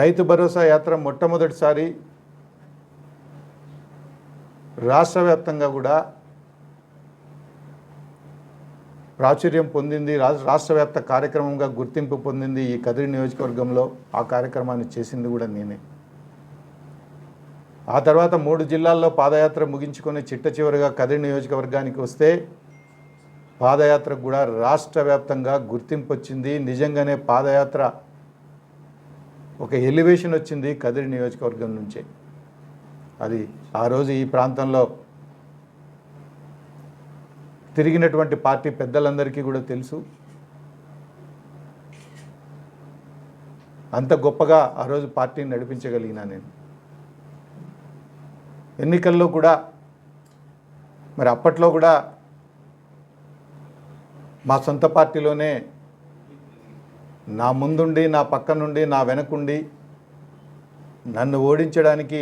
రైతు భరోసా యాత్ర మొట్టమొదటిసారి రాష్ట్ర వ్యాప్తంగా కూడా ప్రాచుర్యం పొందింది. రాష్ట్ర వ్యాప్త కార్యక్రమంగా గుర్తింపు పొందింది ఈ కదిరి నియోజకవర్గంలో. ఆ కార్యక్రమాన్ని చేసింది కూడా నేనే. ఆ తర్వాత మూడు జిల్లాల్లో పాదయాత్ర ముగించుకొని చిట్ట చివరిగా కదిరి నియోజకవర్గానికి వస్తే పాదయాత్రకు కూడా రాష్ట్ర వ్యాప్తంగా గుర్తింపు వచ్చింది. నిజంగానే పాదయాత్ర ఒక ఎలివేషన్ వచ్చింది కదిరి నియోజకవర్గం నుంచే. అది ఆ రోజు ఈ ప్రాంతంలో తిరిగినటువంటి పార్టీ పెద్దలందరికీ కూడా తెలుసు. అంత గొప్పగా ఆ రోజు పార్టీని నడిపించగలిగినా నేను. ఎన్నికల్లో కూడా మరి అప్పట్లో కూడా మా సొంత పార్టీలోనే నా ముందుండి నా పక్క నుండి నా వెనకుండి నన్ను ఓడించడానికి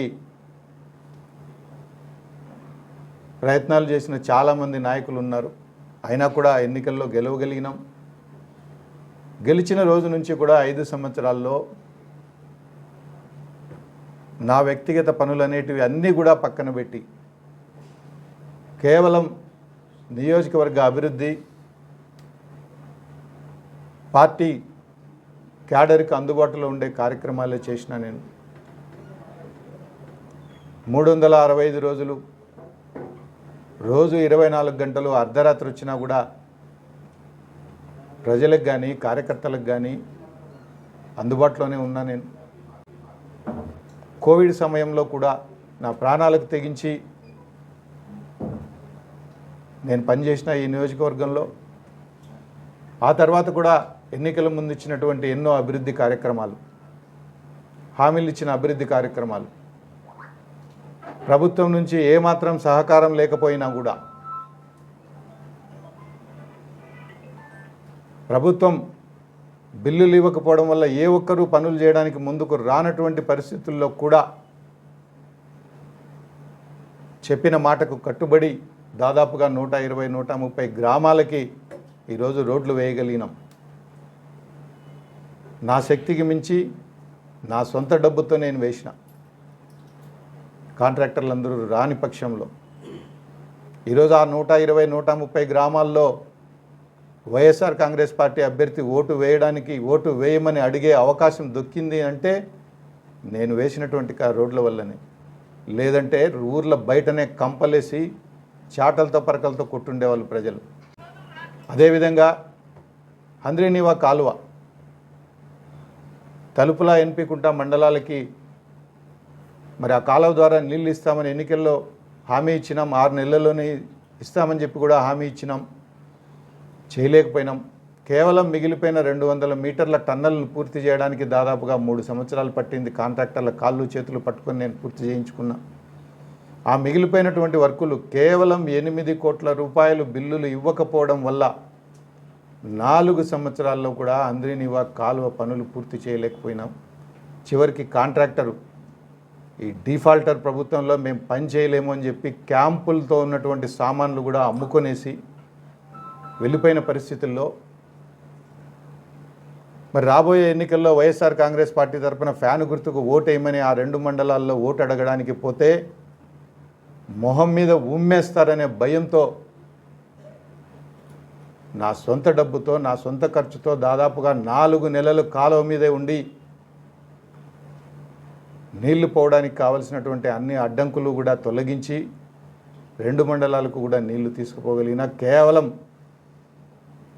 ప్రయత్నాలు చేసిన చాలామంది నాయకులు ఉన్నారు. అయినా కూడా ఎన్నికల్లో గెలవగలిగినాం. గెలిచిన రోజు నుంచి కూడా ఐదు సంవత్సరాల్లో నా వ్యక్తిగత పనులు అనేటివి అన్నీ కూడా పక్కన పెట్టి కేవలం నియోజకవర్గ అభివృద్ధి పార్టీ క్యాడర్కి అందుబాటులో ఉండే కార్యక్రమాలే చేసిన నేను. మూడు వందల అరవై ఐదు రోజులు రోజు ఇరవై నాలుగు గంటలు అర్ధరాత్రి వచ్చినా కూడా ప్రజలకు కానీ కార్యకర్తలకు కానీ అందుబాటులోనే ఉన్నా నేను. కోవిడ్ సమయంలో కూడా నా ప్రాణాలకు తెగించి నేను పనిచేసిన ఈ నియోజకవర్గంలో ఆ తర్వాత కూడా ఎన్నికల ముందు ఇచ్చినటువంటి ఎన్నో అభివృద్ధి కార్యక్రమాలు హామీలు ఇచ్చిన అభివృద్ధి కార్యక్రమాలు ప్రభుత్వం నుంచి ఏమాత్రం సహకారం లేకపోయినా కూడా ప్రభుత్వం బిల్లులు ఇవ్వకపోవడం వల్ల ఏ ఒక్కరూ పనులు చేయడానికి ముందుకు రానటువంటి పరిస్థితుల్లో కూడా చెప్పిన మాటకు కట్టుబడి దాదాపుగా నూట ఇరవై నూట ముప్పై గ్రామాలకి ఈరోజు రోడ్లు వేయగలిగినాం. నా శక్తికి మించి నా సొంత డబ్బుతో నేను వేసిన కాంట్రాక్టర్లు అందరూ రాని పక్షంలో ఈరోజు ఆ నూట ఇరవై నూట ముప్పై గ్రామాల్లో వైఎస్ఆర్ కాంగ్రెస్ పార్టీ అభ్యర్థి ఓటు వేయడానికి ఓటు వేయమని అడిగే అవకాశం దొక్కింది అంటే నేను వేసినటువంటి రోడ్ల వల్లనే. లేదంటే ఊర్ల బయటనే కంపలేసి చాటలతో పరకలతో కొట్టుండేవాళ్ళు ప్రజలు. అదేవిధంగా హంద్రీనివా కాలువ తలుపులా ఎన్పికుంటా మండలాలకి మరి ఆ కాలువ ద్వారా నీళ్ళు ఇస్తామని ఎన్నికల్లో హామీ ఇచ్చినాం. ఆరు నెలల్లోనే ఇస్తామని చెప్పి కూడా హామీ ఇచ్చినాం. చేయలేకపోయినాం. కేవలం మిగిలిపోయిన రెండు వందల మీటర్ల టన్నల్ను పూర్తి చేయడానికి దాదాపుగా మూడు సంవత్సరాలు పట్టింది. కాంట్రాక్టర్ల కాళ్ళు చేతులు పట్టుకొని నేను పూర్తి చేయించుకున్నా. ఆ మిగిలిపోయినటువంటి వర్కులు కేవలం ఎనిమిది కోట్ల రూపాయలు బిల్లులు ఇవ్వకపోవడం వల్ల నాలుగు సంవత్సరాల్లో కూడా అంద్రినివా కాలువ పనులు పూర్తి చేయలేకపోయినాం. చివరికి కాంట్రాక్టరు ఈ డిఫాల్టర్ ప్రభుత్వంలో మేము పని చేయలేము అని చెప్పి క్యాంపులతో ఉన్నటువంటి సామాన్లు కూడా అమ్ముకొనేసి వెళ్ళిపోయిన పరిస్థితుల్లో మరి రాబోయే ఎన్నికల్లో వైఎస్ఆర్ కాంగ్రెస్ పార్టీ తరఫున ఫ్యాన్ గుర్తుకు ఓటేయమని ఆ రెండు మండలాల్లో ఓటు అడగడానికి పోతే మొహం మీద ఉమ్మేస్తారనే భయంతో నా సొంత డబ్బుతో నా సొంత ఖర్చుతో దాదాపుగా నాలుగు నెలలు కాలువ మీదే ఉండి నీళ్ళు పోవడానికి కావలసినటువంటి అన్ని అడ్డంకులు కూడా తొలగించి రెండు మండలాలకు కూడా నీళ్ళు తీసుకుపోగలిగిన కేవలం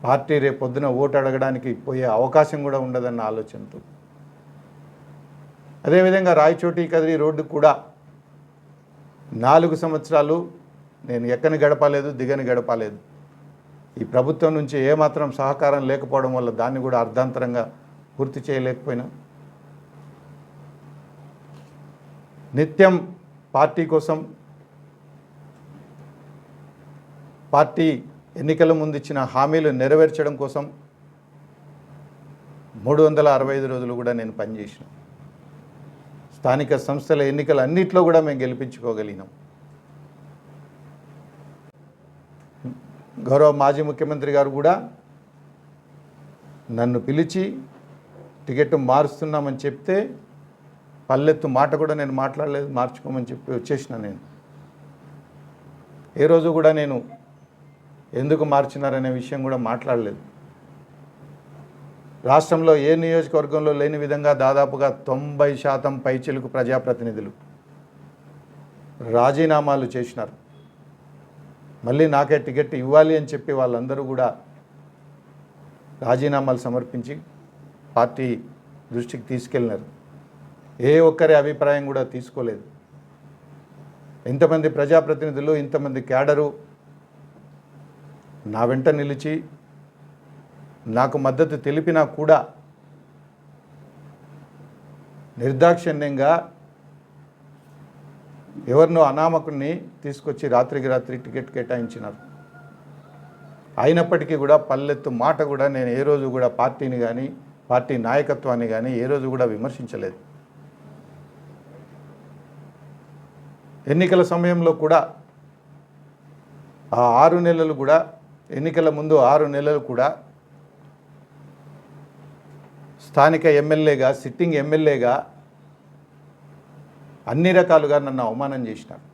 పార్టీ రేపు పొద్దున ఓటు అడగడానికి పోయే అవకాశం కూడా ఉండదన్న ఆలోచనతో. అదేవిధంగా రాయచోటి కదిరి రోడ్డు కూడా నాలుగు సంవత్సరాలు నేను ఎక్కని గడపలేదు దిగని గడపలేదు. ఈ ప్రభుత్వం నుంచి ఏమాత్రం సహకారం లేకపోవడం వల్ల దాన్ని కూడా అర్ధాంతరంగా పూర్తి చేయలేకపోయినా. నిత్యం పార్టీ కోసం పార్టీ ఎన్నికల ముందు ఇచ్చిన హామీలు నెరవేర్చడం కోసం మూడు వందల అరవై ఐదు రోజులు కూడా నేను పనిచేసిన. స్థానిక సంస్థల ఎన్నికలు అన్నింటిలో కూడా మేము గెలిపించుకోగలిగినాం. గౌరవ మాజీ ముఖ్యమంత్రి గారు కూడా నన్ను పిలిచి టికెట్ మారుస్తున్నామని చెప్తే పల్లెత్తు మాట కూడా నేను మాట్లాడలేదు మార్చుకోమని చెప్పి వచ్చేసిన నేను. ఏ రోజు కూడా నేను ఎందుకు మార్చినారనే విషయం కూడా మాట్లాడలేదు. రాష్ట్రంలో ఏ నియోజకవర్గంలో లేని విధంగా దాదాపుగా తొంభై శాతం పైచిలకు ప్రజాప్రతినిధులు రాజీనామాలు చేసినారు. మళ్ళీ నాకే టికెట్ ఇవ్వాలి అని చెప్పి వాళ్ళందరూ కూడా రాజీనామాలు సమర్పించి పార్టీ దృష్టికి తీసుకెళ్ళినారు. ఏ ఒక్కరి అభిప్రాయం కూడా తీసుకోలేదు. ఇంతమంది ప్రజాప్రతినిధులు ఇంతమంది క్యాడరు నా వెంట నిలిచి నాకు మద్దతు తెలిపినా కూడా నిర్దాక్షిణ్యంగా ఎవరినో అనామకుడిని తీసుకొచ్చి రాత్రికి రాత్రి టికెట్ కేటాయించినారు. అయినప్పటికీ కూడా పల్లెత్తు మాట కూడా నేను ఏ రోజు కూడా పార్టీని కానీ పార్టీ నాయకత్వాన్ని కానీ ఏ రోజు కూడా విమర్శించలేదు. ఎన్నికల సమయంలో కూడా ఆ ఆరు నెలలు కూడా ఎన్నికల ముందు ఆరు నెలలు కూడా స్థానిక ఎమ్మెల్యేగా సిట్టింగ్ ఎమ్మెల్యేగా అన్ని రకాలుగా నన్ను అవమానం చేసినారు.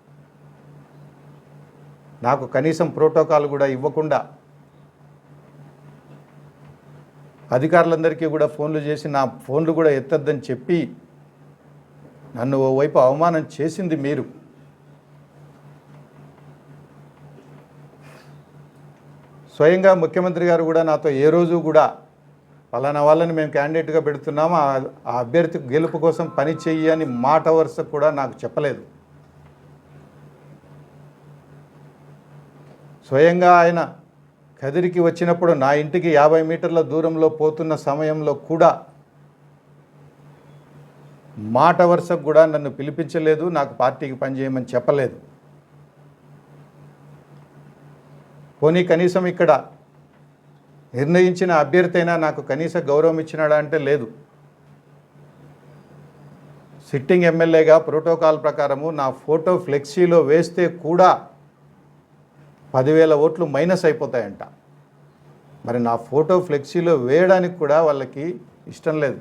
నాకు కనీసం ప్రోటోకాల్ కూడా ఇవ్వకుండా అధికారులందరికీ కూడా ఫోన్లు చేసి నా ఫోన్లు కూడా ఎత్తద్దని చెప్పి నన్ను ఓవైపు అవమానం చేసింది మీరు. స్వయంగా ముఖ్యమంత్రి గారు కూడా నాతో ఏ రోజు కూడా పలానా వాళ్ళని మేము క్యాండిడేట్గా పెడుతున్నాము ఆ ఆ అభ్యర్థి గెలుపు కోసం పని చెయ్యి అని మాట వరుస కూడా నాకు చెప్పలేదు. స్వయంగా ఆయన కదిరికి వచ్చినప్పుడు నా ఇంటికి యాభై మీటర్ల దూరంలో పోతున్న సమయంలో కూడా మాట వరుసకు కూడా నన్ను పిలిపించలేదు నాకు పార్టీకి పనిచేయమని చెప్పలేదు. పోనీ కనీసం ఇక్కడ నిర్ణయించిన అభ్యర్థి అయినా నాకు కనీస గౌరవం ఇచ్చినాడా అంటే లేదు. సిట్టింగ్ ఎమ్మెల్యేగా ప్రోటోకాల్ ప్రకారము నా ఫోటో ఫ్లెక్సీలో వేస్తే కూడా పదివేల ఓట్లు మైనస్ అయిపోతాయంట. మరి నా ఫోటో ఫ్లెక్సీలో వేయడానికి కూడా వాళ్ళకి ఇష్టం లేదు.